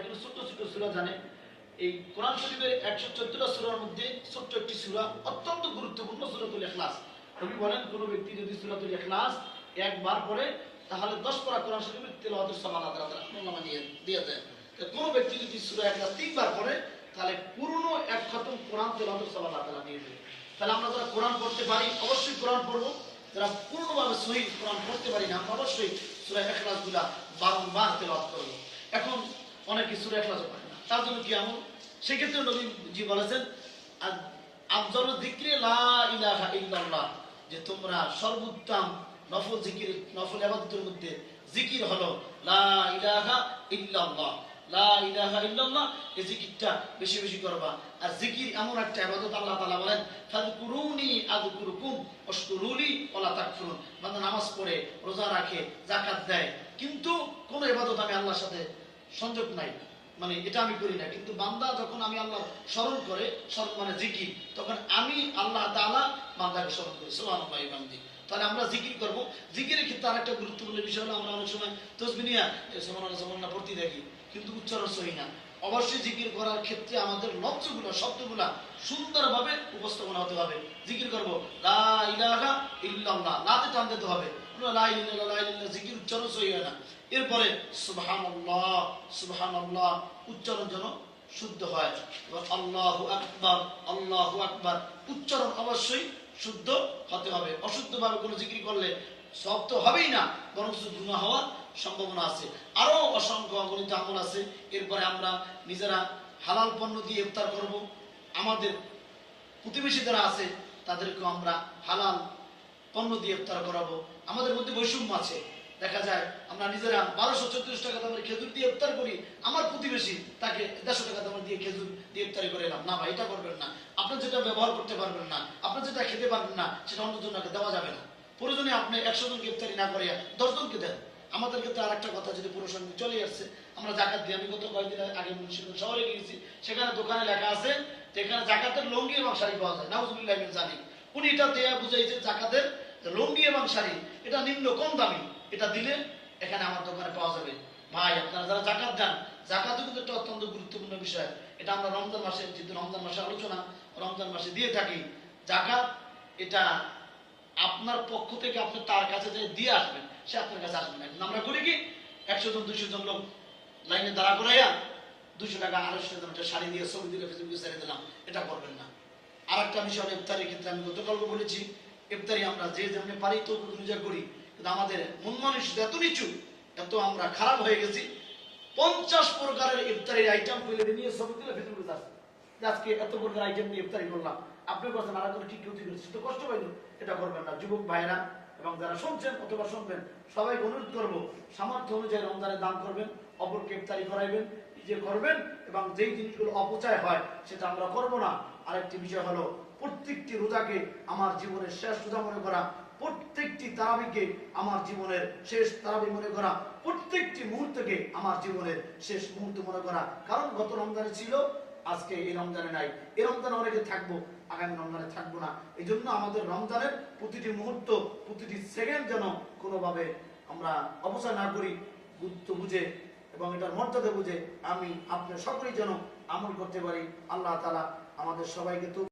অনেকগুলো ছোট্ট ছোট্ট সুরা জানে। এই কোরআন শরীফের একশো চোদ্দটা সুরার মধ্যে ছোট্ট একটি সুরা, অত্যন্ত গুরুত্বপূর্ণ সুরাতুল এখলাস কবি বলেন, কোনো ব্যক্তি যদি সুরাতুল এখলাস একবার পড়ে, তাহলে দশ পারা কোরআন শরীফের তেলাওয়াতের সমান আদার দিয়ে দিয়ে। দেয় কোনো ব্যক্তি যদি সুরা এখলাস তিনবার পড়ে, তাহলে পুরনো এক খতম কোরআন তেলাওয়াতের সমান আদার দিয়ে দেবে তাহলে আমরা যারা কোরআন পড়তে পারি, অবশ্যই কোরআন পড়ব। যারা পূর্ণভাবে সহি কোরআন পড়তে পারি না অবশ্যই সুরা এখলাসগুলা বারংবার তেলাওয়াত করব। অনেকে এখলাস পড়ে না। তার জন্য কি আমল? সেক্ষেত্রে নবী জি বলেছেন আফজল লা ইলাহা ইল্লাল্লাহ যে তোমরা সর্বোত্তম নফল জিকির নফল ইবাদতের মধ্যে জিকির হলো লা ইলাহা ইল্লাল্লাহ। লা ইলাহা ইল্লাল্লাহ, এই জিকিরটা বেশি বেশি করবা। আর জিকির এমন একটা ইবাদত আল্লাহ তাআলা বলেন ফাযকুরুনি আযকুরুকুম ওয়াশকুরুলি ওয়ালা তাকফুরুন নামাজ পড়ে, রোজা রাখে, যাকাত দেয়। কিন্তু কোন ইবাদত আমি আল্লাহর সাথে সংযোগ নাই। মানে এটা আমি করি না। কিন্তু বান্দা যখন আমি আল্লাহ স্মরণ করে মানে জিকির, তখন আমি আল্লাহ তাআলা বান্দাকে স্মরণ করি। বান্দি তাহলে আমরা জিকির করব। জিকিরের ক্ষেত্রে আরেকটা গুরুত্বপূর্ণ বিষয় হলো, আমরা অনেক সময় তসবিনিয়া সমান পড়তে দেখি কিন্তু উচ্চারণ সহি না। অবশ্যই জিকির করার ক্ষেত্রে আমাদের লক্ষ্যগুলো, শব্দগুলা সুন্দরভাবে উপস্থাপনা হতে হবে। জিকির করব, লা ইলাহা ইল্লাল্লাহ লাতে টান দিতে হবে। জিকির উচ্চারণ সহি হয় না। এরপরে সুবহানাল্লাহ সুবহানাল্লাহ উচ্চারণ যেন শুদ্ধ হয়। এবার আল্লাহু আকবার আল্লাহু আকবার, উচ্চারণ অবশ্যই শুদ্ধ হতে হবে। অশুদ্ধভাবে কোনো জিকির করলে সব তো হবেই না বরং গুণা হওয়ার সম্ভাবনা আছে। আরও অসংখ্য অগণিত আমল আছে। এরপরে আমরা নিজেরা হালাল পণ্য দিয়ে ইফতার করব। আমাদের প্রতিবেশী যারা আছে, তাদেরকেও আমরা হালাল পণ্য দিয়ে ইফতার করাবো। আমাদের মধ্যে বৈষম্য আছে। দেখা যায় আমরা নিজেরা বারোশো চৌত্রিশ টাকা দামের খেজুর দিয়ে ইফতার করি, আমার প্রতিবেশী তাকে দেড়শো টাকা দামের দিয়ে খেজুর দিয়ে ইফতারি করে এলাম। না ভাই, এটা করবেন না। আপনার যেটা ব্যবহার করতে পারবেন না আপনার যেটা খেতে পারবেন না, সেটা অন্যজনকে দেওয়া যাবে না। প্রয়োজনে আপনি একশো জনকে ইফতারি না করে দশ জনকে দেন। আমাদের ক্ষেত্রে আর একটা কথা, যদি পুরুষের চলে আসছে, আমরা জাকাত দিই। আমি গত কয়েকদিন আগে মুন্সিগঞ্জ শহরে গিয়েছি, সেখানে দোকানে লেখা আছে যে এখানে জাকাতের লঙ্গি এবং শাড়ি পাওয়া যায়। নাউজুবিল্লাহ মিন জানি উনি এটা দেয়া বুঝাইছে জাকাতের লঙ্গি এবং শাড়ি। এটা নিম্ন কম দামি। এটা দিলে এখানে আমার দোকানে পাওয়া যাবে। ভাই, আপনারা যারা জাকাত দেন জাকাতও কিন্তু একটা অত্যন্ত গুরুত্বপূর্ণ বিষয়। এটা আমরা রমজান মাসে, যেহেতু রমজান মাসে আলোচনা, রমজান মাসে দিয়ে থাকি। জাকাত, এটা আপনার পক্ষ থেকে আপনি তার কাছে যে দিয়ে আসবেন, সে আপনার কাছে আসবে না। আমরা করি কি, একশো জন দুশো জন লোক লাইনে দাঁড়া করাইয়া দুশো টাকা আড়াইশো টাকা একটা শাড়ি দিয়ে ছবি দিলে ফেসবুকে ছেড়ে দিলাম, এটা করবেন না। আর একটা বিষয় ইফতারির ক্ষেত্রে আমি গতকাল বলেছি, ইফতারি আমরা যে যেমনি পারি তো অনুযায়ী করি। কিন্তু আমাদের মন মানুষ এত নিচু, এত আমরা খারাপ হয়ে গেছি। পঞ্চাশ প্রকারের ইফতারির আইটেম পেলে নিয়ে সব দিলে যাচ্ছে যে আজকে এত প্রকার আইটেম নিয়ে ইফতারি করলাম। আপনি করছেন আর কি ঠিক করছে? তো কষ্ট পাইল, এটা করবেন না। যুবক ভাইরা এবং যারা শুনছেন অথবা শুনবেন, সবাইকে অনুরোধ করব, সামর্থ্য অনুযায়ী রমজানের দান করবেন, অপরকে ইফতারি করাইবেন, নিজে করবেন এবং যেই জিনিসগুলো অপচয় হয়, সেটা আমরা করব না। আরেকটি বিষয় হলো প্রত্যেকটি রোজাকে আমার জীবনের শেষ রোজা মনে করা, প্রত্যেকটি তারাবিকে আমার জীবনের শেষ তারাবি মনে করা, প্রত্যেকটি মুহূর্তকে আমার জীবনের শেষ মুহূর্ত মনে করা। কারণ গত রমজানে ছিল, আজকে এই রমজানে নাই। এই রমজানে অনেকে থাকব, আগামী রমজানে থাকব না। এই জন্য আমাদের রমজানের প্রতিটি মুহূর্ত, প্রতিটি সেকেন্ড যেন কোনোভাবে আমরা অপচয় না করি, গুরুত্ব বুঝে এবং এটার মর্যাদা বুঝে আমি আপনার সকলেই যেন আমল করতে পারি। আল্লাহ তালা আমাদের সবাইকে তো